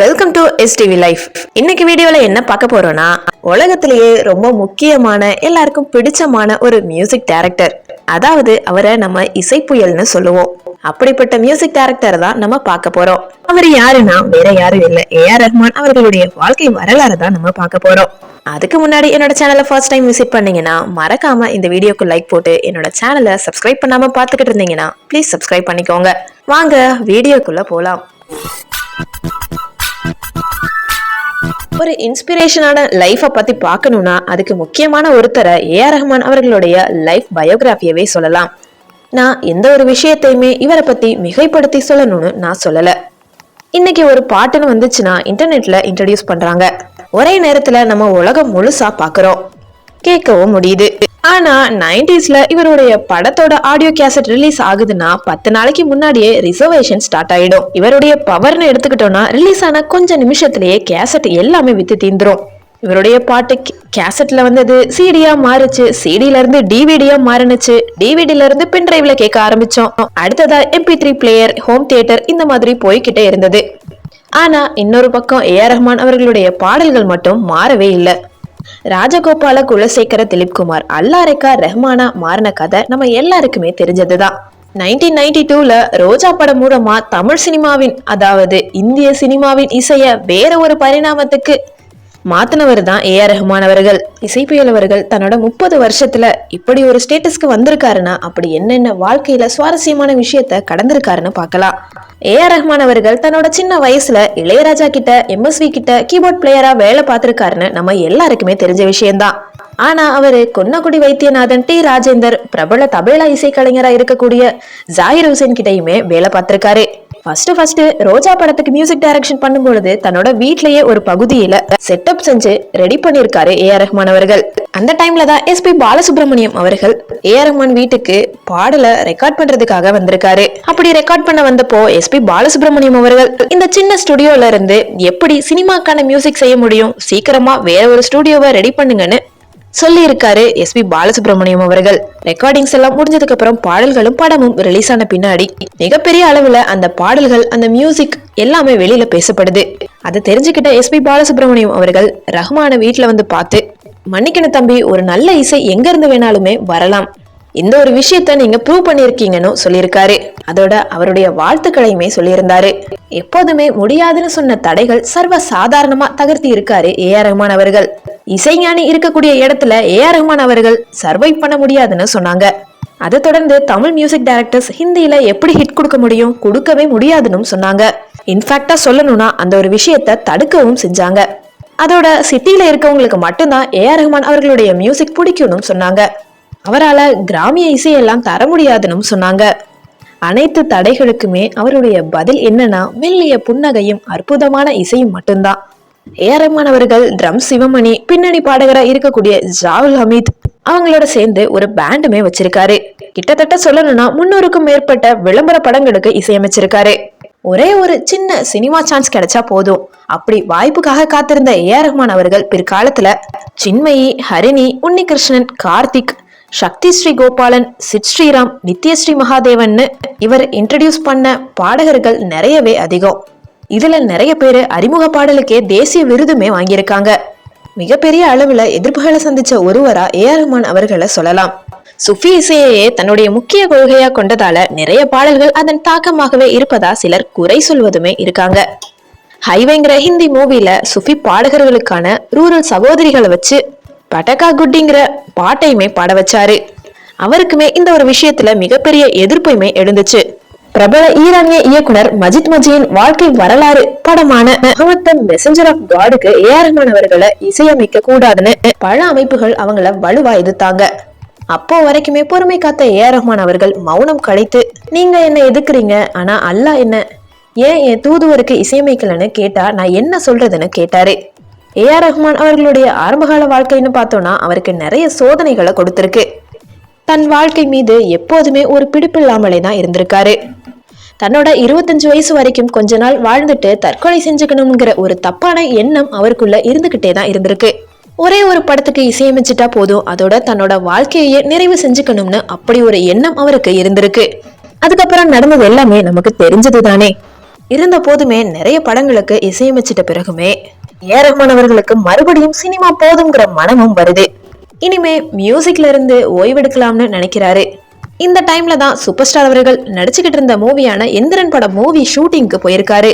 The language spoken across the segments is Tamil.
வெல்கம் டு எஸ்டிவி லைஃப் இன்னைக்கு வீடியோல என்ன பார்க்க போறோம்னா உலகத்திலேயே ரொம்ப முக்கியமான எல்லாருக்கும் பிடிச்சமான ஒரு மியூசிக் டைரக்டர் அதாவது அவரை நம்ம இசைப்புயல்னு சொல்லுவோம். அப்படிப்பட்ட மியூசிக் டைரக்டர் தான் நம்ம பார்க்க போறோம். அவர் யாருன்னா வேற யாரும் இல்ல. ஏஆர் ரஹ்மான் அவர்களுடைய வாழ்க்கை வரலாறு தான் நம்ம பார்க்க போறோம். அதுக்கு முன்னாடி என்னோட சேனலை ஃபர்ஸ்ட் டைம் விசிட் பண்ணீங்கன்னா மறக்காம இந்த வீடியோக்கு லைக் போட்டு என்னோட சேனலை சப்ஸ்கிரைப் பண்ணாம பார்த்துக்கிட்டு இருந்தீங்கன்னா ப்ளீஸ் சப்ஸ்கிரைப் பண்ணிக்கோங்க. வாங்க வீடியோக்குள்ள போலாம். ஒரு இன்ஸ்பிரேஷனான லைஃப்பை பத்தி பார்க்கணும்னா அதுக்கு முக்கியமான ஒருத்தரை ஏஆர் ரஹ்மான் அவர்களுடைய லைஃப் பயோகிராஃபியவே சொல்லலாம். நான் எந்த ஒரு விஷயத்தையுமே இவரை பத்தி மிகைப்படுத்தி சொல்லணும்னு நான் சொல்லல. இன்னைக்கு ஒரு பாட்டுன்னு வந்துச்சுன்னா இன்டர்நெட்ல இன்ட்ரடியூஸ் பண்றாங்க. ஒரே நேரத்துல நம்ம உலகம் முழுசா பாக்குறோம் கேட்கவும் முடியுது. ஆனா நைன்டிஸ்ல இவருடைய படத்தோட ஆடியோ கேசட் ரிலீஸ் ஆகுதுன்னா பத்து நாளைக்கு முன்னாடியே ரிசர்வேஷன் ஸ்டார்ட் ஆயிடும். இவருடைய பவர்னு எடுத்துக்கிட்டோம்னா ரிலீஸ் ஆன கொஞ்ச நிமிஷத்திலேயே கேசட் எல்லாமே வித்து தீந்துரும். இவருடைய பாட்டு கேசட்ல வந்தது சிடியா மாறுச்சு சிடில இருந்து டிவிடியா மாறினுச்சு. டிவிடில இருந்து பின்டிரைவ்ல கேட்க ஆரம்பிச்சோம். அடுத்ததா MP three player home theatre இந்த மாதிரி போய்கிட்டே இருந்தது. ஆனா இன்னொரு பக்கம் ஏஆர் ரஹ்மான் அவர்களுடைய பாடல்கள் மட்டும் மாறவே இல்லை. ராஜகோபால குலசேகர திலீப்குமார் அல்லாரைக்கா ரெஹ்மானா மாறின கதை நம்ம எல்லாருக்குமே தெரிஞ்சதுதான். நைன்டீன் நைன்டி டூல ரோஜா படம் மூலமா தமிழ் சினிமாவின் அதாவது இந்திய சினிமாவின் இசைய வேற ஒரு பரிணாமத்துக்கு மாத்தினவர் தான் ஏ ஆர் ரஹ்மான் அவர்கள் இசைப்புயல் அவர்கள் தன்னோட முப்பது வருஷத்துல இப்படி ஒரு ஸ்டேட்டஸ்க்கு வந்திருக்காருன்னா அப்படி என்னென்ன வாழ்க்கையில சுவாரஸ்யமான விஷயத்த கடந்திருக்காருன்னு பார்க்கலாம். ஏ ஆர் ரஹ்மான் அவர்கள் தன்னோட சின்ன வயசுல இளையராஜா கிட்ட எம்எஸ்வி கிட்ட கீபோர்ட் பிளேயரா வேலை பார்த்திருக்காருன்னு நம்ம எல்லாருக்குமே தெரிஞ்ச விஷயம்தான். ஆனா அவரு கொன்னக்குடி வைத்தியநாதன் டி ராஜேந்தர் பிரபல தபேலா இசைக்கலைஞரா இருக்கக்கூடிய ஜாகிர் ஹுசேன் கிட்டையுமே வேலை பார்த்திருக்காரு. ஃபர்ஸ்ட் ஃபர்ஸ்ட் ரோஜா படத்துக்கு மியூசிக் டைரக்ஷன் பண்ணும்பொழுது தன்னோட வீட்லயே ஒரு பகுதியில செட்டப் செஞ்சு ரெடி பண்ணிருக்காரு ஏ ஆர் ரஹ்மான் அவர்கள். அந்த டைம்ல தான் எஸ்பி பாலசுப்ரமணியம் அவர்கள் ஏ ஆர் ரஹ்மான் வீட்டுக்கு பாடல ரெக்கார்ட் பண்றதுக்காக வந்திருக்காரு. அப்படி ரெக்கார்ட் பண்ண வந்தப்போ எஸ்பி பாலசுப்ரமணியம் அவர்கள் இந்த சின்ன ஸ்டுடியோல இருந்து எப்படி சினிமாக்கான மியூசிக் செய்ய முடியும்? சீக்கிரமா வேற ஒரு ஸ்டுடியோவை ரெடி பண்ணுங்கன்னு சொல்லியிருக்காரு எஸ் எஸ்பி பாலசுப்ரமணியம் அவர்கள். ரெக்கார்டிங்ஸ் எல்லாம் முடிஞ்சதுக்கு அப்புறம் பாடல்களும் படமும் ரிலீஸ் ஆன பின்னாடி மிகப்பெரிய அளவுல அந்த பாடல்கள் அந்த மியூசிக் எல்லாமே வெளியில பேசப்படுது. அதை தெரிஞ்சுக்கிட்ட எஸ்பி பாலசுப்ரமணியம் அவர்கள் ரஹ்மான வீட்டுல வந்து பார்த்து மன்னிக்கணும் தம்பி ஒரு நல்ல இசை எங்க இருந்து வேணாலுமே வரலாம். இந்த ஒரு விஷயத்த நீங்க ப்ரூவ் பண்ணிருக்கீங்கன்னு சொல்லியிருக்காரு. அதோட அவருடைய வாழ்த்துக்களையுமே சொல்லியிருந்தாரு. எப்போதுமே முடியாதுன்னு சொன்ன தடைகள் சர்வ சாதாரணமா தகர்த்தி இருக்காரு ஏ ஆர் ரஹ்மான் அவர்கள். இசைஞானி இருக்கக்கூடிய இடத்துல ஏ ஆர் ரஹ்மான் அவர்கள் சர்வை பண்ண முடியாதுன்னு சொன்னாங்க. அதை தொடர்ந்து தமிழ் மியூசிக் டைரக்டர்ஸ் ஹிந்தியில எப்படி ஹிட் கொடுக்க முடியும் கொடுக்கவே முடியாதுன்னு சொன்னாங்க. இன்ஃபேக்டா சொல்லணும்னா அந்த ஒரு விஷயத்த தடுக்கவும் செஞ்சாங்க. அதோட சிட்டியில இருக்கவங்களுக்கு மட்டும்தான் ஏ ஆர் ரஹ்மான் அவர்களுடைய மியூசிக் பிடிக்கணும்னு சொன்னாங்க. அவரால கிராமிய இசையெல்லாம் தர முடியாதுன்னு சொன்னாங்க. அனைத்து தடைகளுக்குமே அவருடைய பதில் என்னன்னா மெல்லிய புன்னகையும் அற்புதமான இசையும் மட்டும்தான். ஏஆர்எம்மான் அவர்கள் ட்ரம் சிவமணி பின்னணி பாடகரா இருக்கக்கூடிய ஜாவுல் ஹமீத் அவங்களோட சேர்ந்து ஒரு பேண்டுமே வச்சிருக்காரு. கிட்டத்தட்ட சொல்லணும்னா முன்னூறுக்கும் மேற்பட்ட விளம்பர படங்களுக்கு இசையமைச்சிருக்காரு. ஒரே ஒரு சின்ன சினிமா சான்ஸ் கிடைச்சா போதும். அப்படி வாய்ப்புக்காக காத்திருந்த ஏஆர் ரஹ்மான் அவர்கள் பிற்காலத்துல சின்மயி ஹரிணி உன்னிகிருஷ்ணன் கார்த்திக் சக்தி ஸ்ரீ கோபாலன் சித் ஸ்ரீராம் நித்யஸ்ரீ மகாதேவன்னு இவர் இன்ட்ரடியூஸ் பண்ண பாடகர்கள் நிறையவே அதிகம். இதுல நிறைய பேர் அறிமுக பாடலுக்கே தேசிய விருதுமே வாங்கியிருக்காங்க. மிகப்பெரிய அளவுல எதிர்ப்புகளை சந்திச்ச ஒருவரா ஏ ஆர் ரஹ்மான் அவர்களை சொல்லலாம். சுஃபி இசையையே தன்னுடைய முக்கிய கொள்கையா கொண்டதால நிறைய பாடல்கள் அதன் தாக்கமாகவே இருப்பதா சிலர் குறை சொல்வதுமே இருக்காங்க. ஹைவேங்கிற ஹிந்தி மூவில சுஃபி பாடகர்களுக்கான ரூரல் சகோதரிகளை வச்சு பட்டக்கா குட்டிங்கிற பாட்டையுமே பாட வச்சாரு. அவருக்குமே இந்த ஒரு விஷயத்துல மிகப்பெரிய எதிர்ப்புமே எழுந்துச்சு. பிரபல ஈரானிய இயக்குனர் மஜித் மஜியின் வாழ்க்கை வரலாறு படமான மெசஞ்சர் ஆஃப் காடுக்கு ஏஆர் ரஹ்மான் அவர்களை இசையமைக்க கூடாதுன்னு பல அமைப்புகள் அவங்கள வலுவா எதிர்த்தாங்க அப்போ வரைக்குமே பொறுமை காத்த ஏஆர் ரஹ்மான் அவர்கள் மௌனம் கழித்து நீங்க என்ன எதுக்குறீங்க? ஆனா அல்லா என்ன? ஏன் என் தூதுவருக்கு இசையமைக்கலன்னு கேட்டா நான் என்ன சொல்றதுன்னு கேட்டாரு. ஏ ஆர் ரஹ்மான் அவர்களுடைய ஆரம்பகால வாழ்க்கைன்னு பார்த்தோம்னா அவருக்கு நிறைய சோதனைகளை கொடுத்திருக்கு. தன் வாழ்க்கை மீது எப்போதுமே ஒரு பிடிப்பில்லாமலே தான் இருந்திருக்காரு. தன்னோட இருபத்தஞ்சு வயசு வரைக்கும் கொஞ்ச நாள் வாழ்ந்துட்டு தற்கொலை செஞ்சுக்கணுங்கிற ஒரு தப்பான எண்ணம் அவருக்குள்ள இருந்துகிட்டே தான் இருந்திருக்கு. ஒரே ஒரு படத்துக்கு இசையமைச்சிட்டா போதும் அதோட தன்னோட வாழ்க்கையே நிறைவு செஞ்சுக்கணும்னு அப்படி ஒரு எண்ணம் அவருக்கு இருந்திருக்கு. அதுக்கப்புறம் நடந்தது எல்லாமே நமக்கு தெரிஞ்சது தானே. இருந்த போதுமே நிறைய படங்களுக்கு இசையமைச்சிட்ட பிறகுமே ஏ மறுபடியும் சினிமா போதுங்கிற மனமும் வருது. இனிமே மியூசிக்ல இருந்து ஓய்வெடுக்கலாம்னு நினைக்கிறாரு. இந்த டைம்ல தான் சூப்பர் ஸ்டார் அவர்கள் நடிச்சுக்கிட்டு இருந்த மூவியான எந்திரன் பட மூவி ஷூட்டிங்க்கு போயிருக்காரு.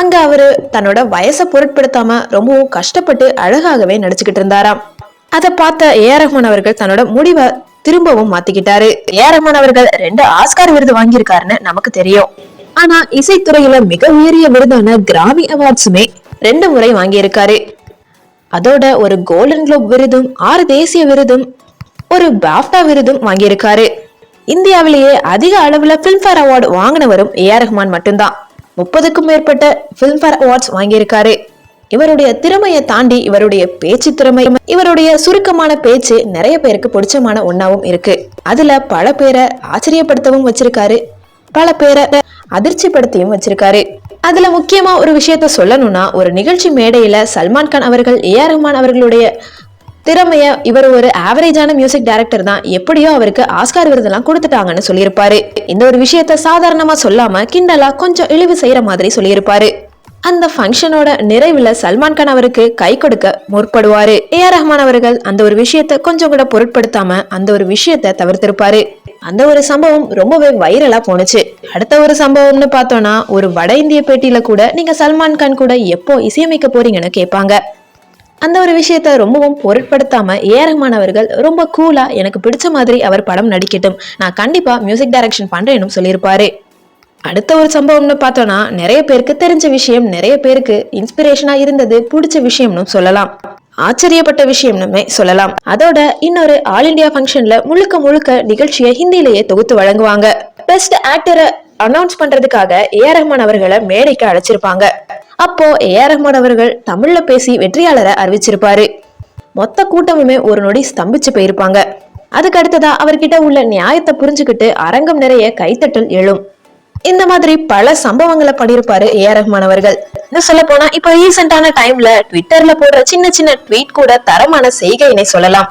அங்க அவரு தன்னோட வயசை பொருட்படுத்தாம ரொம்பவும் கஷ்டப்பட்டு அழகாகவே நடிச்சுக்கிட்டு இருந்தாராம். அதை பார்த்த ஏ ஆர் ரஹ்மான் அவர்கள் தன்னோட முடிவை திரும்பவும் மாத்திக்கிட்டாரு. ஏ ரஹ்மான் அவர்கள் ரெண்டு ஆஸ்கார் விருது வாங்கியிருக்காருன்னு நமக்கு தெரியும். ஆனா இசைத்துறையில மிக உயரிய விருதான கிராமி அவார்ட்ஸுமே ரெண்டு முறை வாங்கியிருக்காரு. அதோட ஒரு கோல்டன் குளோப் விருதும் ஆறு தேசிய விருதும் ஒரு பாஃப்டா விருதும் வாங்கியிருக்காரு. இந்தியாவிலேயே அதிக அளவில் பிலிம்ஃபேர் அவார்டு வாங்கினவரும் ஏ ஆர் ரஹ்மான் மட்டும்தான். முப்பதுக்கும் மேற்பட்ட பிலிம்ஃபேர் அவார்ட்ஸ் வாங்கியிருக்காரு. இவருடைய திறமையை தாண்டி இவருடைய பேச்சு திறமை இவருடைய சுருக்கமான பேச்சு நிறைய பேருக்கு பிடிச்சமான ஒன்றாவும் இருக்கு. அதுல பல பேரை ஆச்சரியப்படுத்தவும் வச்சிருக்காரு. பல பேரை அதிர்ச்சிப்படுத்தியும் வச்சிருக்காரு. அதுல முக்கியமா ஒரு விஷயத்த சொல்லணும்னா ஒரு நிகழ்ச்சி மேடையில சல்மான் கான் அவர்கள் ஏ ஆர் ரஹ்மான் அவர்களுடைய திறமைய இவர் ஒரு ஆவரேஜான மியூசிக் டைரக்டர் தான். எப்படியோ அவருக்கு ஆஸ்கார் விருதெல்லாம் கொடுத்துட்டாங்கன்னு சொல்லியிருப்பாரு. இந்த ஒரு விஷயத்த சாதாரணமா சொல்லாம கிண்டலா கொஞ்சம் இழிவு செய்யற மாதிரி சொல்லியிருப்பாரு. அந்த ஃபங்க்ஷனோட நிறைவுல சல்மான் கான் அவருக்கு கை கொடுக்க முற்படுவாரு. ஏ ஆர் ரஹ்மான் அவர்கள் அந்த ஒரு விஷயத்த கொஞ்சம் கூட பொருட்படுத்தாம அந்த ஒரு விஷயத்த தவிர்த்திருப்பாரு. அந்த ஒரு சம்பவம் ரொம்பவே வைரலா போனுச்சு அடுத்த ஒரு சம்பவம்னு பார்த்தோம்னா ஒரு வட இந்திய பேட்டியில கூட நீங்க சல்மான் கான் கூட எப்போ இசையமைக்க போறீங்கன்னு கேட்பாங்க. அந்த ஒரு விஷயத்த ரொம்பவும் பொருட்படுத்தாம ஏ ஆர் ரஹ்மான் அவர்கள் ரொம்ப கூலா எனக்கு பிடிச்ச மாதிரி அவர் படம் நடிக்கட்டும். நான் கண்டிப்பா மியூசிக் டைரக்ஷன் பண்றேன்னு சொல்லியிருப்பாரு. அடுத்த ஒரு சம்பவம்னு பார்த்தோம்னா நிறைய பேருக்கு தெரிஞ்ச விஷயம் நிறைய பேருக்கு இன்ஸ்பிரேஷனா இருந்தது பிடிச்ச விஷயம்னு சொல்லலாம். ஆச்சரியப்பட்ட விஷயம்னுமே சொல்லலாம். அதோட இன்னொரு ஆல் இந்தியா ஃபங்க்ஷன்ல முழுக்க முழுக்க நிகழ்ச்சியை ஹிந்திலேயே தொகுத்து வழங்குவாங்க. பெஸ்ட் ஆக்டரை அனௌன்ஸ் பண்றதுக்காக ஏ ரஹ்மான் அவர்களை மேடைக்கு அழைச்சிருப்பாங்க. அப்போ ஏ ஆர் ரஹ்மான் அவர்கள் தமிழ்ல பேசி வெற்றியாளரை அறிவிச்சிருப்பாரு. மொத்த கூட்டமுமே ஒரு நொடி ஸ்தம்பிச்சு போயிருப்பாங்க. அதுக்கு அடுத்ததா அவர்கிட்ட உள்ள நியாயத்தை புரிஞ்சுக்கிட்டு அரங்கம் நிறைய கைத்தட்டல் எழும். இந்த மாதிரி பல சம்பவங்களை பண்ணியிருப்பாரு ஏ ஆர் ரஹ்மான் அவர்கள். இன்னும் சொல்ல போனா இப்போ ரீசெண்டான டைம்ல ட்விட்டர்ல போடுற சின்ன சின்ன ட்வீட் கூட தரமான செய்கையினை சொல்லலாம்.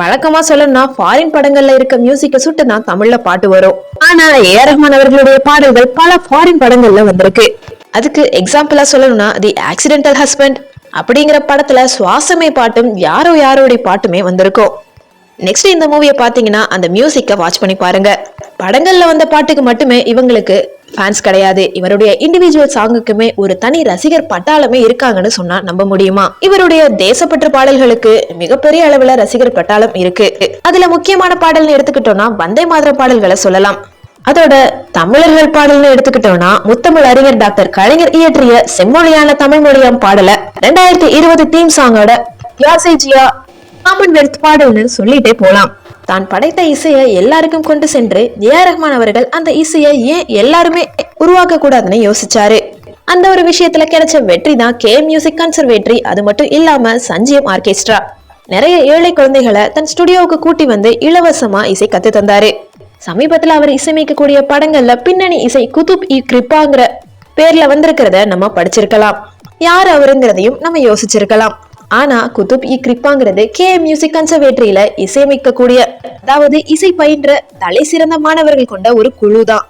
வழக்கமா சொல்லணும்னா ஃபாரின் படங்கள்ல இருக்க மியூசிக்க சுட்டு தான் தமிழ்ல பாட்டு வரும். ஆனா ஏ ஆர் ரஹ்மான் அவர்களுடைய பாடல்கள் பல ஃபாரின் படங்கள்ல வந்திருக்கு. அதுக்கு எக்ஸாம்பிளாக சொல்லணும்னா தி ஆக்சிடென்டல் ஹஸ்பண்ட் அப்படிங்கிற படத்துல சுவாசமே பாட்டும் யாரோ யாரோடைய பாட்டுமே வந்திருக்கும். நெக்ஸ்ட் இந்த மூவியை பார்த்தீங்கன்னா அந்த மியூசிக்கை வாட்ச் பண்ணி பாருங்க. படங்கள்ல வந்த பாட்டுக்கு மட்டுமே இவங்களுக்கு ஃபேன்ஸ் கிடையாது. இவருடைய இண்டிவிஜுவல் சாங்குக்குமே ஒரு தனி ரசிகர் பட்டாளமே இருக்காங்கன்னு சொன்னா நம்ப முடியுமா? இவருடைய தேசப்பற்று பாடல்களுக்கு மிகப்பெரிய அளவுல ரசிகர் பட்டாளம் இருக்கு. அதுல முக்கியமான பாடல்னு எடுத்துக்கிட்டோம்னா வந்தே மாதிர பாடல்களை சொல்லலாம். அதோட தமிழர்கள் பாடல்னு எடுத்துக்கிட்டோம்னா முத்தமிழ் அறிஞர் டாக்டர் கலைஞர் இயற்றிய செம்மொழியான தமிழ் மொழியாம் பாடல ரெண்டாயிரத்தி இருபது தீம் சாங்கோட யாசைஜியா காமன்வெல்த் பாடல்னு சொல்லிட்டே போலாம். தான் படைத்த இசையை எல்லாருக்கும் கொண்டு சென்று ஏ ரஹ்மான் அவர்கள் அந்த இசையை ஏன் எல்லாருமே உருவாக்க கூடாதுன்னு யோசிச்சாரு. அந்த ஒரு விஷயத்துல கிடைச்ச வெற்றி தான் கே மியூசிக் கன்சர்வேட்டரி அது மட்டும் இல்லாம சஞ்சீவ் ஆர்கெஸ்ட்ரா. நிறைய ஏழை குழந்தைகளை தன் ஸ்டுடியோவுக்கு கூட்டி வந்து இலவசமா இசை கத்து தந்தாரு. சமீபத்துல அவர் இசையமைக்கக்கூடிய படங்கள்ல பின்னணி இசை குதுப் இ கிரிப்பாங்கிற பேர்ல வந்திருக்கிறத நம்ம படிச்சிருக்கலாம். யார் அவருங்கிறதையும் நம்ம யோசிச்சிருக்கலாம். ஆனா குதுப் இ கிரிப்பாங்கிறது கே மியூசிக் கன்சர்வேட்டரியில இசையமைக்கக்கூடிய அதாவது இசை பயின்ற தலை சிறந்த மாணவர்கள் கொண்ட ஒரு குழு தான்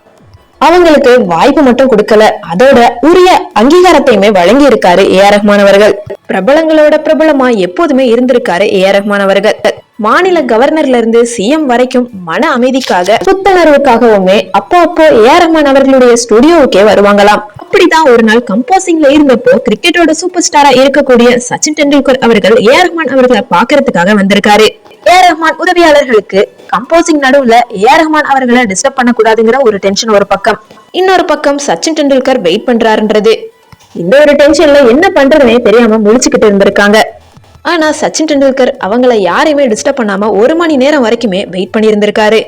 அவங்களுக்கு வாய்ப்பு மட்டும் கொடுக்கல. அதோட உரிய அங்கீகாரத்தையுமே வழங்கி இருக்காரு ஏ ஆர் ரஹ்மான் அவர்கள். பிரபலங்களோட பிரபலமா எப்போதுமே இருந்திருக்காரு ஏ ஆர் ரஹ்மான் அவர்கள். மாநில கவர்னர்ல இருந்து சிஎம் வரைக்கும் மன அமைதிக்காக புத்துணர்வுக்காகவுமே அப்போ அப்போ ஏ ரஹ்மான் அவர்களுடைய ஸ்டுடியோவுக்கே வருவாங்களாம். அப்படிதான் ஒரு நாள் கம்போசிங்ல இருந்தப்போ கிரிக்கெட்டோட சூப்பர் ஸ்டாரா இருக்கக்கூடிய சச்சின் டெண்டுல்கர் அவர்கள் ஏ ஆர் ரஹ்மான் அவர்களை பாக்குறதுக்காக வந்திருக்காரு. ஏ ஆர் ரஹ்மான் உதவியாளர்களுக்கு கம்போசிங் நடுவுல ஏ ஆர் ரஹ்மான் அவர்களை டிஸ்டர்ப் பண்ணக்கூடாதுங்கிற ஒரு டென்ஷன் ஒரு பக்கம். இன்னொரு பக்கம் சச்சின் டெண்டுல்கர் வெயிட் பண்றாருன்றது. இந்த ஒரு டென்ஷன்ல என்ன பண்றதுனே தெரியாம முழிச்சுக்கிட்டு இருந்திருக்காங்க. ஆனா சச்சின் டெண்டுல்கர் அவங்கள யாரையுமே டிஸ்டர்ப் பண்ணாம ஒரு மணி நேரம் வரைக்குமே வெயிட் பண்ணியிருந்திருக்காரு.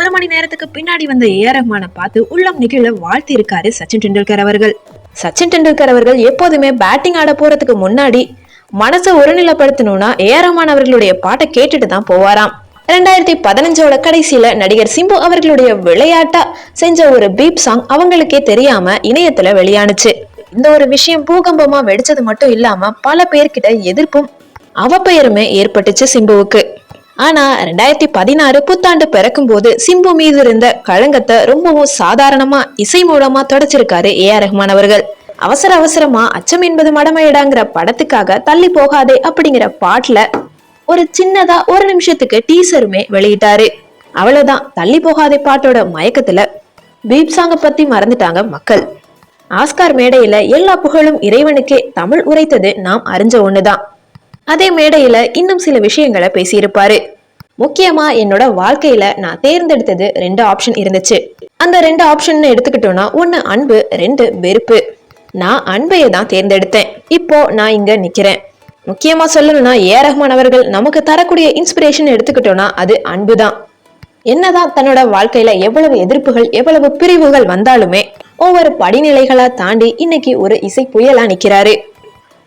ஒரு மணி நேரத்துக்கு பின்னாடி வந்த ஏ ஆர் ரஹ்மானை பார்த்து உள்ளம் நிகழ வாழ்த்தி இருக்காரு சச்சின் டெண்டுல்கர் அவர்கள். சச்சின் டெண்டுல்கர் அவர்கள் எப்போதுமே பேட்டிங் ஆட போறதுக்கு முன்னாடி மனசை ஒருநிலைப்படுத்தணும்னா ஏ ரஹ்மான் அவர்களுடைய பாட்டை கேட்டுட்டு தான் போவாராம். ரெண்டாயிரத்தி பதினஞ்சோட கடைசியில நடிகர் சிம்பு அவர்களுடைய விளையாட்டா செஞ்ச ஒரு பீப் சாங் அவங்களுக்கே தெரியாம இணையத்துல வெளியானுச்சு. இந்த ஒரு விஷயம் பூகம்பமா வெடிச்சது மட்டும் இல்லாம பல பேர்கிட்ட எதிர்ப்பும் அவ பெயருமே ஏற்பட்டுச்சு சிம்புவுக்கு. ஆனா ரெண்டாயிரத்தி பதினாறு புத்தாண்டு பிறக்கும் போது சிம்பு மீது இருந்த களங்கத்தை ரொம்பவும் சாதாரணமா இசை மூலமா தொடச்சிருக்காரு ஏ ஆர் ரஹ்மான் அவர்கள். அவசர அவசரமா அச்சம் என்பது மடமையிடாங்கிற படத்துக்காக தள்ளி போகாதே அப்படிங்கிற பாட்டுல ஒரு சின்னதா ஒரு நிமிஷத்துக்கு டீசருமே வெளியிட்டாரு. அவ்வளவுதான் தள்ளி போகாதே பாட்டோட மயக்கத்துல பீப் சாங்க பத்தி மறந்துட்டாங்க மக்கள். ஆஸ்கார் மேடையில எல்லா புகழும் இறைவனுக்கே தமிழ் உரைத்தது நாம் அறிஞ்ச ஒண்ணுதான். அதே மேடையில இன்னும் சில விஷயங்களை பேசியிருப்பாரு. முக்கியமா என்னோட வாழ்க்கையில நான் தேர்ந்தெடுத்தது ரெண்டு ஆப்ஷன் இருந்துச்சு. அந்த ரெண்டு ஆப்ஷன் எடுத்துக்கிட்டோம்னா ஒன்னு அன்பு ரெண்டு வெறுப்பு. நான் அன்பையை தான் தேர்ந்தெடுத்தேன். இப்போ நான் இங்க நிக்கிறேன். முக்கியமா சொல்லணும்னா ஏ ரஹ்மான் அவர்கள் நமக்கு தரக்கூடிய இன்ஸ்பிரேஷன் எடுத்துக்கிட்டோம்னா அது அன்பு தான். என்னதான் தன்னோட வாழ்க்கையில எவ்வளவு எதிர்ப்புகள் எவ்வளவு பிரிவுகள் வந்தாலுமே ஒவ்வொரு படிநிலைகளா தாண்டி இன்னைக்கு ஒரு இசை புயலா நிக்கிறாரு.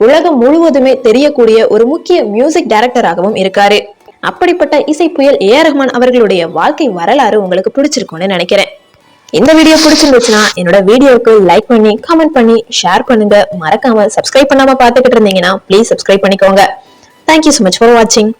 உலகம் முழுவதுமே தெரியக்கூடிய ஒரு முக்கிய மியூசிக் டைரக்டராகவும் இருக்காரு. அப்படிப்பட்ட இசை புயல் ஏ ரஹ்மான் அவர்களுடைய வாழ்க்கை வரலாறு உங்களுக்கு பிடிச்சிருக்கும்னு நினைக்கிறேன். இந்த வீடியோ பிடிச்சிருந்துச்சுன்னா என்னோட வீடியோவுக்கு லைக் பண்ணி கமெண்ட் பண்ணி ஷேர் பண்ணுங்க. மறக்காம சப்ஸ்கிரைப் பண்ணாம பார்த்துக்கிட்டு இருந்தீங்கன்னா ப்ளீஸ் சப்ஸ்கிரைப் பண்ணிக்கோங்க. Thank you so much for வாட்சிங்